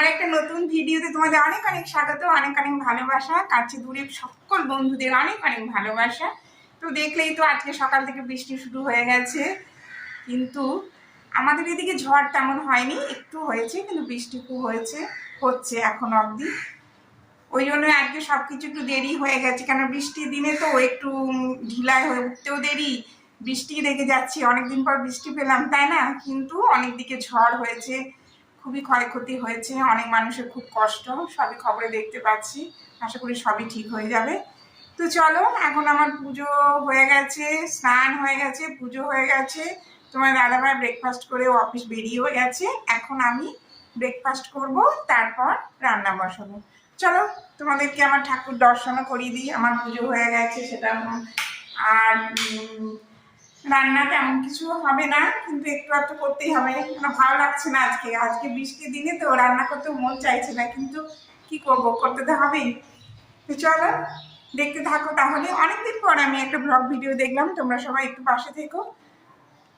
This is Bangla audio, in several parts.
আমার একটা নতুন ভিডিওতে তোমাদের অনেক অনেক স্বাগত, অনেক অনেক ভালোবাসা, কাছে দূরে সকল বন্ধুদের অনেক অনেক ভালোবাসা। তো দেখলেই তো আজকে সকাল থেকে বৃষ্টি শুরু হয়ে গেছে। কিন্তু আমাদের এদিকে ঝড় তেমন হয়নি, একটু হয়েছে, কিন্তু বৃষ্টি খুব হয়েছে, হচ্ছে এখন অবধি। ওই জন্য আজকে সব কিছু একটু দেরি হয়ে গেছে, কেন বৃষ্টির দিনে তো একটু ঢিলাই হয়ে উঠতেও দেরি। বৃষ্টি রেখে যাচ্ছি, অনেকদিন পর বৃষ্টি পেলাম, তাই না? কিন্তু অনেক দিকে ঝড় হয়েছে। খুবই ক্ষয়ক্ষতি হয়েছে, অনেক মানুষের খুব কষ্ট, সবই খবরে দেখতে পাচ্ছি, আশা করি সবই ঠিক হয়ে যাবে। তো চলো, এখন আমার পুজো হয়ে গেছে, স্নান হয়ে গেছে, পুজো হয়ে গেছে, তোমার দাদাভাই ব্রেকফাস্ট করে অফিস বেরিয়েও গেছে, এখন আমি ব্রেকফাস্ট করব, তারপর রান্না বসাবো। চলো, তোমাদেরকে আমার ঠাকুর দর্শনও করিয়ে দিই, আমার পুজো হয়ে গেছে, সেটা রান্না তেমন কিছু হবে না, কিন্তু একটু একটু করতেই হবে। কেন ভালো লাগছে না আজকে। আজকে বৃষ্টির দিনে তো রান্না করতেও মন চাইছে না, কিন্তু কি করব? করতে তো হবেই। তো চলো, দেখতে থাকো তাহলে। অনেকদিন পর আমি একটা ব্লগ ভিডিও দেখলাম। তোমরা সবাই একটু পাশে থেকো।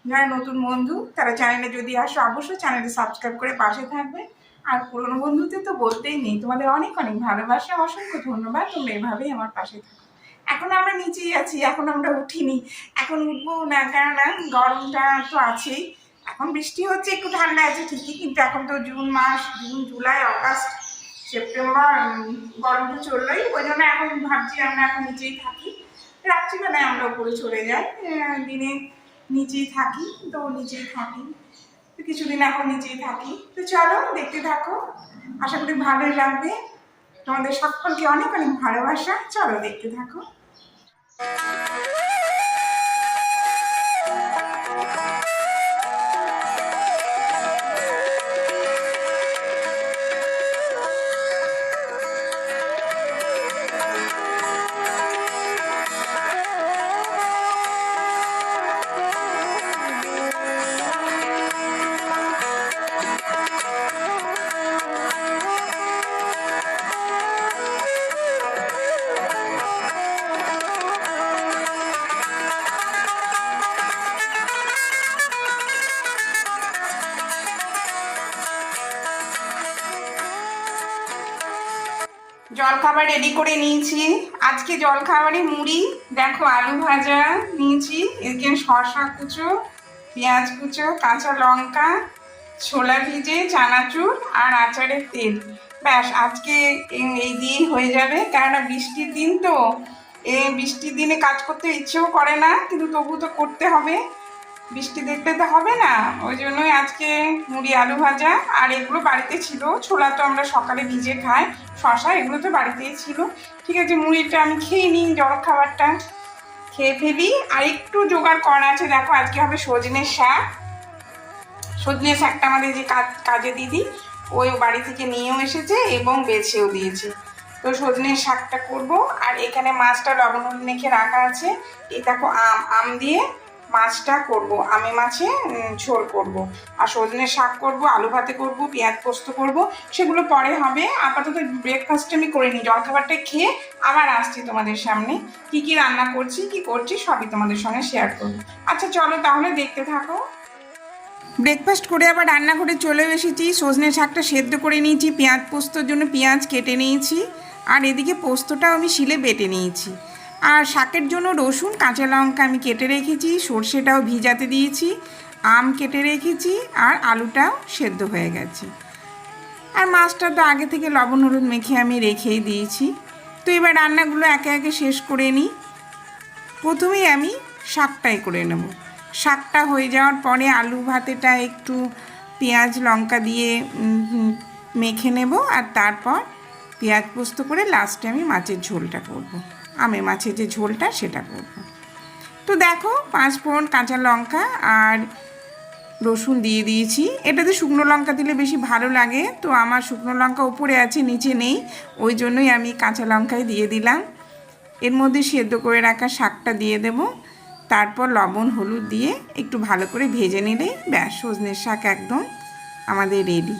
যারা নতুন বন্ধু, তারা চ্যানেলে যদি আসো, অবশ্যই চ্যানেলে সাবস্ক্রাইব করে পাশে থাকবে। আর পুরনো বন্ধুতে তো বলতেই নেই। তোমাদের অনেক অনেক ভালোবাসা, অসংখ্য ধন্যবাদ। তোমরা এভাবেই আমার পাশে থাকো। এখন আমরা নিচেই আছি, এখন আমরা উঠিনি। এখন উঠবো না, কেননা গরমটা তো আছেই। এখন বৃষ্টি হচ্ছে, একটু ঠান্ডা আছে ঠিকই, কিন্তু এখন তো জুন মাস, জুন, জুলাই, অগাস্ট, সেপ্টেম্বর গরম তো চললোই। ওই জন্য এখন ভাবছি আমরা এখন নিচেই থাকি। রাত্রিবেলায় আমরা উপরে চলে যাই দিনে নিচেই থাকি, তো নিচেই থাকি। তো কিছুদিন এখন নিচেই থাকি। তো চলো, দেখতে থাকো। আশা করি ভালোই লাগবে। তোমাদের সকলকে অনেক অনেক ভালোবাসা। চলো দেখতে থাকো। জলখাবার রেডি করে নিয়েছি। আজকে জলখাবারে মুড়ি, দেখো আলু ভাজা নিয়েছি। এদিকে শসা কুচো, পেঁয়াজ কুচো, কাঁচা লঙ্কা, ছোলা ভিজে, চানাচুর আর আচারের তেল। ব্যাস, আজকে এই- দিয়েই হয়ে যাবে। কেননা বৃষ্টির দিন তো এই বৃষ্টির দিনে কাজ করতে ইচ্ছেও করে না, কিন্তু তবু তো করতে হবে। বৃষ্টি দেখতে তো হবে না, ওই জন্যই আজকে মুড়ি, আলু ভাজা, আর এগুলো বাড়িতে ছিল। ছোলা তো আমরা সকালে ভিজে খাই শশা এগুলো তো বাড়িতেই ছিল। ঠিক আছে, মুড়িটা আমি খেয়ে নিই জল খাবারটা। খেয়ে ফেলি, আর একটু জোগাড় করা আছে, দেখো আজকে হবে সজনের শাক। সজনের শাকটা আমাদের যে কাজ কাজে দিদি ওই বাড়ি থেকে নিয়েও এসেছে এবং বেছেও দিয়েছে। তো সজনের শাকটা করব, আর এখানে মাছটা লবণ মেখে রাখা আছে। এই দেখো আম আম দিয়ে মাছটা করব, আমি মাছে ঝোল করব। আর সজনের শাক করব, আলু ভাতে করব, পেঁয়াজ পোস্ত করব, সেগুলো পরে হবে। আপাতত ব্রেকফাস্ট আমি করে নিই। জলখাবারটা খেয়ে আবার আসছি তোমাদের সামনে। কি কি রান্না করছি, কি করছি, সবই তোমাদের সঙ্গে শেয়ার করব। আচ্ছা চলো তাহলে দেখতে থাকো। ব্রেকফাস্ট করে আবার রান্নাঘরে চলে এসেছি। সজনে শাকটা সেদ্ধ করে নিয়েছি, পেঁয়াজ পোস্তর জন্য পেঁয়াজ কেটে নিয়েছি। আর এদিকে পোস্তটাও আমি শিলে বেটে নিয়েছি। আর শাকের জন্য রসুন, কাঁচা লঙ্কা আমি কেটে রেখেছি, সর্ষেটাও ভিজাতে দিয়েছি, আম কেটে রেখেছি আর আলুটাও সেদ্ধ হয়ে গেছে। আর মাছটা তো আগে থেকে লবণ হলুদ মেখে আমি রেখেই দিয়েছি। তো এবার রান্নাগুলো একে একে শেষ করে নিই। প্রথমেই আমি শাকটাই করে নেব। শাকটা হয়ে যাওয়ার পরে আলু ভাতেটা একটু পেঁয়াজ, লঙ্কা দিয়ে মেখে নেব আর তারপর পেঁয়াজ পোস্ত করে লাস্টে আমি মাছের ঝোলটা করব। আমি মাছের যে ঝোলটা সেটা করব। তো দেখো, পাঁচ ফোড়ন কাঁচা লঙ্কা আর রসুন দিয়ে দিয়েছি। এটাতে শুকনো লঙ্কা দিলে বেশি ভালো লাগে। তো আমার শুকনো লঙ্কা উপরে আছে, নিচে নেই। ওই জন্যই আমি কাঁচা লঙ্কাই দিয়ে দিলাম। এর মধ্যে সেদ্ধ করে রাখা শাকটা দিয়ে দেব। তারপর লবণ, হলুদ দিয়ে একটু ভালো করে ভেজে নিলেই ব্যাস, সজনের শাক একদম আমাদের রেডি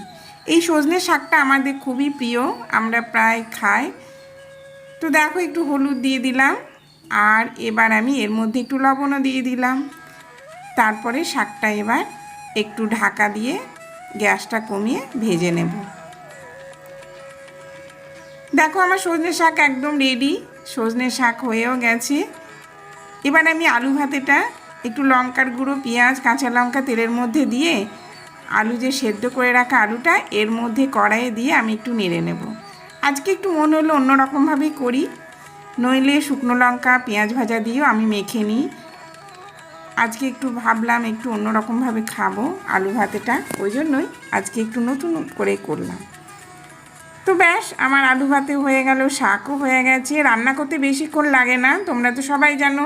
এই সজনের শাকটা আমাদের খুবই প্রিয়। আমরা প্রায় খাই তো দেখো একটু হলুদ দিয়ে দিলাম, আর এবার আমি এর মধ্যে একটু লবণও দিয়ে দিলাম। তারপরে শাকটা এবার একটু ঢাকা দিয়ে গ্যাসটা কমিয়ে ভেজে নেব। দেখো আমার সজনে শাক একদম রেডি সজনে শাক হয়েও গেছে। এবার আমি আলু ভাতেটা, একটু লঙ্কার গুঁড়ো, পেঁয়াজ, কাঁচা লঙ্কা তেলের মধ্যে দিয়ে আলু যে সেদ্ধ করে রাখা আলুটা, এর মধ্যে কড়াইয়ে দিয়ে আমি একটু নেড়ে নেব। আজকে একটু মনে হলো অন্যরকমভাবেই করি। নইলে শুকনো লঙ্কা, পেঁয়াজ ভাজা দিয়েও আমি মেখে নিই। আজকে একটু ভাবলাম একটু অন্যরকমভাবে খাব আলু ভাতেটা, ওই জন্যই আজকে একটু নতুন করে করলাম। তো ব্যাস, আমার আলু ভাতে হয়ে গেল, শাকও হয়ে গেছে। রান্না করতে বেশিক্ষণ লাগে না, তোমরা তো সবাই জানো,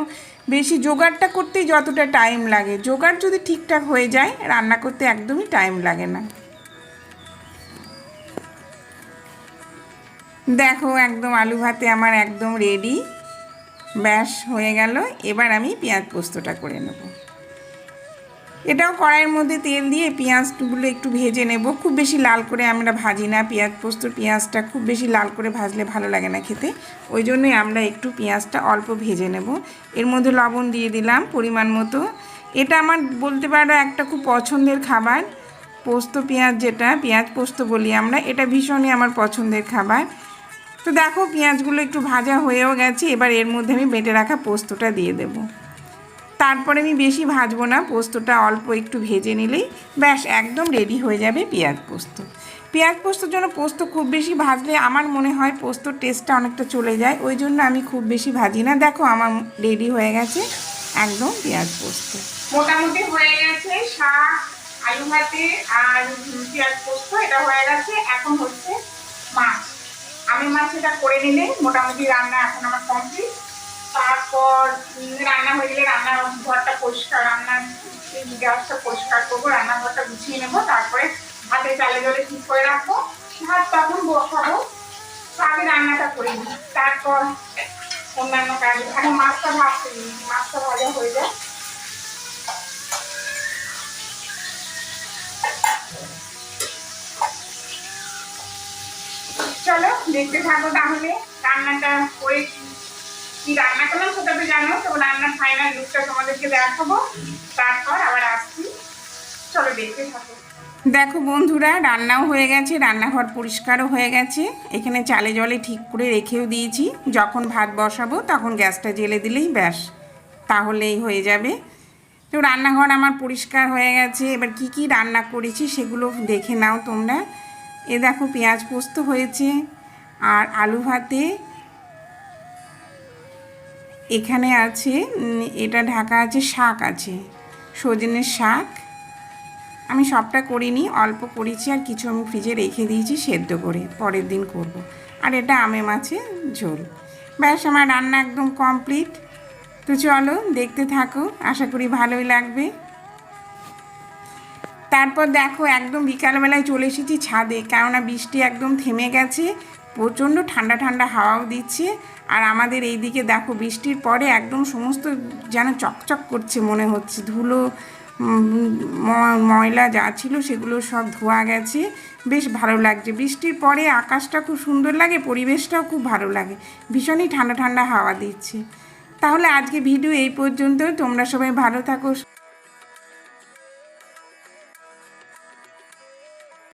বেশি জোগাড়টা করতেই যতটা টাইম লাগে। জোগাড় যদি ঠিকঠাক হয়ে যায়, রান্না করতে একদমই টাইম লাগে না। দেখো, একদম আলু ভাতে আমার একদম রেডি ব্যাস, হয়ে গেল। এবার আমি পেঁয়াজ পোস্তটা করে নেব। এটাও কড়াইয়ের মধ্যে তেল দিয়ে পেঁয়াজগুলো একটু ভেজে নেব। খুব বেশি লাল করে আমরা ভাজি না। পেঁয়াজ পোস্ত, পেঁয়াজটা খুব বেশি লাল করে ভাজলে ভালো লাগে না খেতে। ওই জন্যই আমরা একটু পেঁয়াজটা অল্প ভেজে নেব। এর মধ্যে লবণ দিয়ে দিলাম পরিমাণ মতো। এটা আমার বলতে পারো একটা খুব পছন্দের খাবার। পোস্ত, পেঁয়াজ যেটা, পেঁয়াজ পোস্ত বলি আমরা, এটা ভীষণই আমার পছন্দের খাবার। তো দেখো, পেঁয়াজগুলো একটু ভাজা হয়েও গেছে, এবার এর মধ্যে আমি বেটে রাখা পোস্তটা দিয়ে দেবো। তারপরে আমি বেশি ভাজবো না, পোস্তটা অল্প একটু ভেজে নিলেই ব্যাস, একদম রেডি হয়ে যাবে পেঁয়াজ পোস্ত। পেঁয়াজ পোস্তর জন্য পোস্ত খুব বেশি ভাজলে আমার মনে হয় পোস্তর টেস্টটা অনেকটা চলে যায়, ওই জন্য আমি খুব বেশি ভাজি না। দেখো, আমার রেডি হয়ে গেছে একদম পেঁয়াজ পোস্ত। মোটামুটি হয়ে গেছে শাক, আলু ভাতে আর পেঁয়াজ পোস্ত, এটা হয়ে গেছে। এখন হচ্ছে মাছ এটা করে নিলে মোটামুটি রান্না এখন আমার কমপ্লিট তারপর রান্না হয়ে গেলে রান্নার ঘরটা পরিষ্কার রান্নার গ্যাসটা পরিষ্কার করব রান্নাঘরটা গুছিয়ে নেব, তারপরে ভাতে চালে জলে ঠিক করে রাখব, ভাত তখন বসাবো আগে রান্নাটা করে নিই। তারপর অন্যান্য কাজ এখন মাছটা নিই মাছটা ভাজা হয়ে যায়। চলো, দেখতে থাকো তাহলে। রান্নাটা করে কি রান্না করলাম সেটা তো জানো। তো রান্নার ফাইনাল লুকটা তোমাদেরকে দেখাবো। তারপর আবার আসছি। চলো, দেখতে থাকো। দেখো বন্ধুরা, রান্নাও হয়ে গেছে, রান্নাঘর পরিষ্কারও হয়ে গেছে। এখানে চালে জলে ঠিক করে রেখেও দিয়েছি। যখন ভাত বসাবো তখন গ্যাসটা জেলে দিলেই ব্যাস, তাহলেই হয়ে যাবে। তো রান্নাঘর আমার পরিষ্কার হয়ে গেছে। এবার কি কি রান্না করেছি সেগুলো দেখে নাও তোমরা। এ দেখো পেঁয়াজ পোস্ত হয়েছে আর আলু ভাতে এখানে আছে এটা ঢাকা আছে, শাক আছে, সজনের শাক। আমি সবটা করিনি, অল্প করেছি আর কিছু আমি ফ্রিজে রেখে দিয়েছি সেদ্ধ করে, পরের দিন করব। আর এটা আমে মাছে ঝোল। ব্যাস, আমার রান্না একদম কমপ্লিট তো চলো, দেখতে থাকো, আশা করি ভালোই লাগবে। তারপর দেখো একদম বিকালবেলায় চলে এসেছি ছাদে, কেননা বৃষ্টি একদম থেমে গেছে, প্রচণ্ড ঠান্ডা ঠান্ডা হাওয়াও দিচ্ছে, আর আমাদের এই দিকে দেখো বৃষ্টির পরে একদম সমস্ত যেন চকচক করছে মনে হচ্ছে, ধুলো ময়লা যা ছিল সেগুলো সব ধোয়া গেছে, বেশ ভালো লাগছে। বৃষ্টির পরে আকাশটা খুব সুন্দর লাগে, পরিবেশটাও খুব ভালো লাগে, ভীষণই ঠান্ডা ঠান্ডা হাওয়া দিচ্ছে। তাহলে আজকে ভিডিও এই পর্যন্ত তোমরা সবাই ভালো থাকো